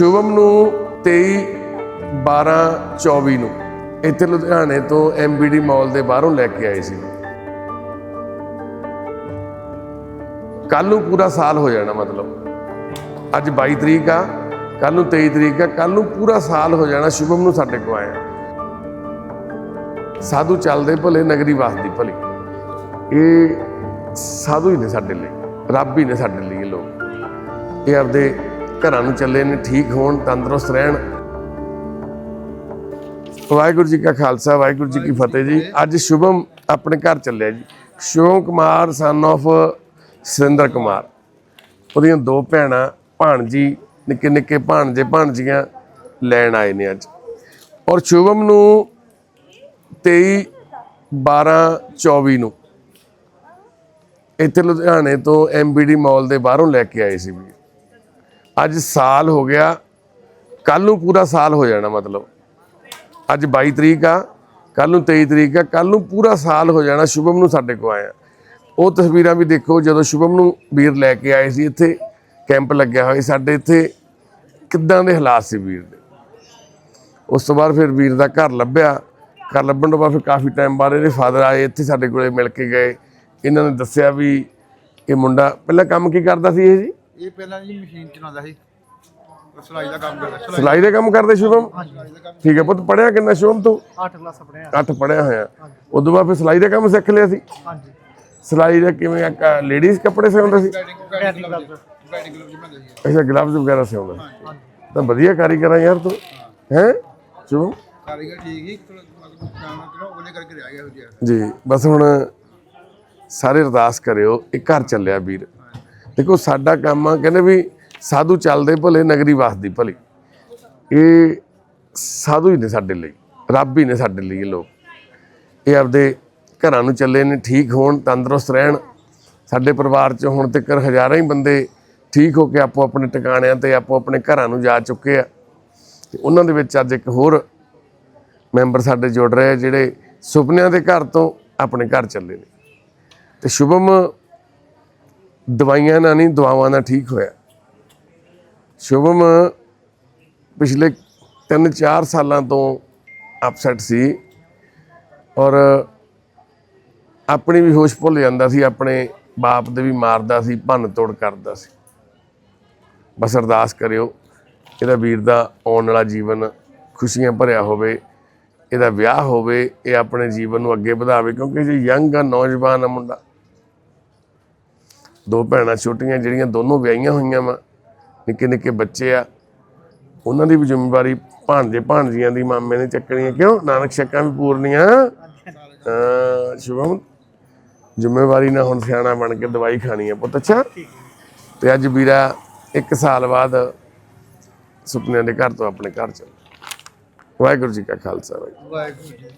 ਸ਼ੁਭਮ ਨੂੰ 23 12 24 ਨੂੰ ਇੱਥੇ ਲੁਧਿਆਣੇ ਤੋਂ ਐਮਬੀਡੀ ਮਾਲ ਦੇ ਬਾਹਰੋਂ ਲੈ ਕੇ ਆਏ ਸੀ। ਕੱਲ ਨੂੰ ਪੂਰਾ ਸਾਲ ਹੋ ਜਾਣਾ ਮਤਲਬ। ਅੱਜ 22 ਤਰੀਕ ਆ ਕੱਲ ਨੂੰ 23 ਤਰੀਕ ਆ ਕੱਲ ਨੂੰ ਪੂਰਾ ਸਾਲ ਹੋ ਜਾਣਾ ਸ਼ੁਭਮ ਨੂੰ ਸਾਡੇ ਕੋ ਆਇਆ। ਸਾਧੂ ਚੱਲਦੇ ਭਲੇ, ਨਗਰੀ ਵਾਸਦੀ ਭਲੀ। ਇਹ ਸਾਧੂ ਹੀ ਨੇ ਸਾਡੇ ਲਈ, ਰੱਬ ਹੀ ਨੇ ਸਾਡੇ ਲਈ ਇਹ ਲੋਕ। ਇਹ ਆਪਦੇ ਘਰਾਂ ਨੂੰ ਚੱਲੇ ਨੇ ਠੀਕ ਹੋਣ ਤੰਦਰੁਸਤ ਰਹਿਣ। ਵਾਹਿਗੁਰੂ ਜੀ ਕਾ ਖਾਲਸਾ ਵਾਹਿਗੁਰੂ ਜੀ ਕੀ ਫਤਿਹ ਜੀ। ਅੱਜ ਸ਼ੁਭਮ ਆਪਣੇ ਘਰ ਚੱਲਿਆ ਜੀ। ਸ਼ੁਭਮ ਕੁਮਾਰ ਸਨ of ਸੁਰਿੰਦਰ ਕੁਮਾਰ। ਉਹਦੀਆਂ ਦੋ ਭੈਣਾਂ ਭਾਣਜੀ ਨਿੱਕੇ ਨਿੱਕੇ ਭਾਣਜੇ ਭਾਣਜੀਆਂ ਲੈਣ ਆਏ ਨੇ ਅੱਜ। ਔਰ ਸ਼ੁਭਮ ਨੂੰ 23 12 24 ਨੂੰ ਇੱਥੇ ਲੁਧਿਆਣੇ ਤੋਂ ਐਮਬੀਡੀ ਮਾਲ ਦੇ ਬਾਹਰੋਂ ਲੈ ਕੇ ਆਏ ਸੀ ਵੀ। ਅੱਜ ਸਾਲ ਹੋ ਗਿਆ। ਕੱਲ ਨੂੰ ਪੂਰਾ ਸਾਲ ਹੋ ਜਾਣਾ ਮਤਲਬ। ਅੱਜ 22 ਤਰੀਕ ਆ ਕੱਲ ਨੂੰ 23 ਤਰੀਕ ਆ ਕੱਲ ਨੂੰ ਪੂਰਾ ਸਾਲ ਹੋ ਜਾਣਾ ਸ਼ੁਭਮ ਨੂੰ ਸਾਡੇ ਕੋ ਆਇਆ। ਉਹ ਤਸਵੀਰਾਂ ਵੀ ਦੇਖੋ, ਜਦੋਂ ਸ਼ੁਭਮ ਨੂੰ ਵੀਰ ਲੈ ਕੇ ਆਏ ਸੀ ਇੱਥੇ, ਕੈਂਪ ਲੱਗਿਆ ਹੋਇਆ ਸਾਡੇ ਇੱਥੇ, ਕਿੱਦਾਂ ਦੇ ਹਾਲਾਤ ਸੀ ਵੀਰ ਦੇ। ਉਸ ਤੋਂ ਬਾਅਦ ਫਿਰ ਵੀਰ ਦਾ ਘਰ ਲੱਭਿਆ। ਘਰ ਲੱਭਣ ਤੋਂ ਬਾਅਦ ਫਿਰ ਕਾਫੀ ਟਾਈਮ ਬਾਅਦ ਇਹਦੇ ਫਾਦਰ ਆਏ, ਇੱਥੇ ਸਾਡੇ ਕੋਲੇ ਮਿਲ ਕੇ ਗਏ। ਇਹਨਾਂ ਨੇ ਦੱਸਿਆ ਵੀ ਇਹ ਮੁੰਡਾ, ਪਹਿਲਾਂ ਕੰਮ ਕੀ ਕਰਦਾ ਸੀ ਇਹ ਜੀ? ਇਹ ਪਹਿਲਾਂ ਜੀ ਮਸ਼ੀਨ ਚਲਾਉਂਦਾ ਸੀ। ਸਿਲਾਈ ਦਾ ਕੰਮ ਕਰਦਾ ਸਿਲਾਈ ਸਿਲਾਈ ਦਾ ਕੰਮ ਕਰਦੇ ਸ਼ੁਭਮ? ਠੀਕ ਹੈ ਪੁੱਤ ਪੜਿਆ ਕਿੰਨਾ ਸ਼ੁਭਮ ਤੂੰ? 8 ਕਲਾਸ ਪੜਿਆ 8 ਪੜਿਆ ਹੋਇਆ। ਉਦੋਂ ਬਾਅਦ ਫਿਰ ਸਿਲਾਈ ਦਾ ਕੰਮ ਸਿੱਖ ਲਿਆ ਸੀ? ਹਾਂਜੀ। ਸਿਲਾਈ ਦਾ ਕਿਵੇਂ ਲੇਡੀਜ਼ ਕੱਪੜੇ ਸਿਉਂਦਾ ਸੀ? ਬੈਟਿੰਗ ਬੈਟਿੰਗ ਦੇ ਅੱਛਾ ਗਲਵਜ਼ ਵਗੈਰਾ ਸਿਉਂਦਾ ਸੀ। ਤਾਂ ਵਧੀਆ ਕਾਰੀਗਰ ਆ ਯਾਰ ਤੂੰ। ਹੈ। ਸ਼ੁਭਮ? ਕਾਰੀਗਰ ਠੀਕ ਹੀ ਥੋੜਾ ਕੰਮ ਕਰੋ ਉਹਨੇ ਕਰਕੇ ਰਹਿ ਗਿਆ ਹੋ ਗਿਆ ਜੀ ਬਸ ਹੁਣ ਸਾਰੇ ਅਰਦਾਸ ਕਰਿਓ ਇਹ ਘਰ ਚੱਲਿਆ ਵੀਰ। ਦੇਖੋ, ਸਾਡਾ ਕੰਮ ਆ, ਕਹਿੰਦੇ ਵੀ ਸਾਧੂ ਚੱਲਦੇ ਭਲੇ, ਨਗਰੀ ਵਾਸਦੀ ਭਲੀ। ਇਹ ਸਾਧੂ ਹੀ ਨੇ ਸਾਡੇ ਲਈ, ਰੱਬ ਹੀ ਨੇ ਸਾਡੇ ਲਈ ਇਹ ਲੋਕ। ਇਹ ਆਪਦੇ ਘਰਾਂ ਨੂੰ ਚੱਲੇ ਨੇ, ਠੀਕ ਹੋਣ, ਤੰਦਰੁਸਤ ਰਹਿਣ। ਸਾਡੇ ਪਰਿਵਾਰ 'ਚ ਹੁਣ ਤੱਕ ਹਜ਼ਾਰਾਂ ਹੀ ਬੰਦੇ ਠੀਕ ਹੋ ਕੇ ਆਪੋ ਆਪਣੇ ਟਿਕਾਣਿਆਂ ਤੇ, ਆਪੋ ਆਪਣੇ ਘਰਾਂ ਨੂੰ ਜਾ ਚੁੱਕੇ ਆ। ਤੇ ਉਹਨਾਂ ਦੇ ਵਿੱਚ ਅੱਜ ਇੱਕ ਹੋਰ ਮੈਂਬਰ ਸਾਡੇ ਜੁੜ ਰਹੇ ਆ, ਜਿਹੜੇ ਸੁਪਨਿਆਂ ਦੇ ਘਰ ਤੋਂ ਆਪਣੇ ਘਰ ਚੱਲੇ ਨੇ। ਤੇ ਸ਼ੁਭਮ ਦਵਾਈਆਂ ਨਾਲ ਨਹੀਂ, ਦੁਆਵਾਂ ਨਾਲ ਠੀਕ ਹੋਇਆ। ਸ਼ੁਭਮ ਪਿਛਲੇ 3-4 ਸਾਲਾਂ ਤੋਂ ਅਪਸੈਟ ਸੀ ਔਰ ਆਪਣੀ ਵੀ ਹੋਸ਼ ਭੁੱਲ ਜਾਂਦਾ ਸੀ, ਆਪਣੇ ਬਾਪ ਦੇ ਵੀ ਮਾਰਦਾ ਸੀ, ਭੰਨ ਤੋੜ ਕਰਦਾ ਸੀ। ਬਸ ਅਰਦਾਸ ਕਰਿਓ, ਇਹਦਾ ਵੀਰ ਦਾ ਆਉਣ ਵਾਲਾ ਜੀਵਨ ਖੁਸ਼ੀਆਂ ਭਰਿਆ ਹੋਵੇ, ਇਹਦਾ ਵਿਆਹ ਹੋਵੇ, ਇਹ ਆਪਣੇ ਜੀਵਨ ਨੂੰ ਅੱਗੇ ਵਧਾਵੇ, ਕਿਉਂਕਿ ਜੇ ਯੰਗ ਆ, ਨੌਜਵਾਨ ਆ ਮੁੰਡਾ ਦੋ ਭੈਣਾਂ ਛੋਟੀਆਂ ਜਿਹੜੀਆਂ ਦੋਨੋਂ ਵਿਆਹੀਆਂ ਹੋਈਆਂ ਵਾ, ਨਿੱਕੇ ਨਿੱਕੇ ਬੱਚੇ ਆ, ਉਹਨਾਂ ਦੀ ਵੀ ਜ਼ਿੰਮੇਵਾਰੀ ਭਾਣਜੇ ਭਾਣਜੀਆਂ ਦੀ, ਮਾਮੇ ਨੇ ਚੱਕਣੀਆਂ ਕਿਉਂ? ਨਾਨਕ ਸ਼ੱਕਾਂ ਵੀ ਪੂਰਨੀਆਂ। ਸ਼ੁਭਮ, ਜ਼ਿੰਮੇਵਾਰੀ ਨਾਲ ਹੁਣ ਸਿਆਣਾ ਬਣ ਕੇ ਦਵਾਈ ਖਾਣੀ ਹੈ ਪੁੱਤ, ਅੱਛਾ? ਤੇ ਅੱਜ ਵੀਰਾ ਇੱਕ ਸਾਲ ਬਾਅਦ ਸੁਪਨਿਆਂ ਦੇ ਘਰ ਤੋਂ ਆਪਣੇ ਘਰ ਚੱਲ। ਵਾਹਿਗੁਰੂ ਜੀ ਕਾ ਖਾਲਸਾ, ਵਾਹਿਗੁਰੂ ਵਾਹਿਗੁਰੂ ਜੀ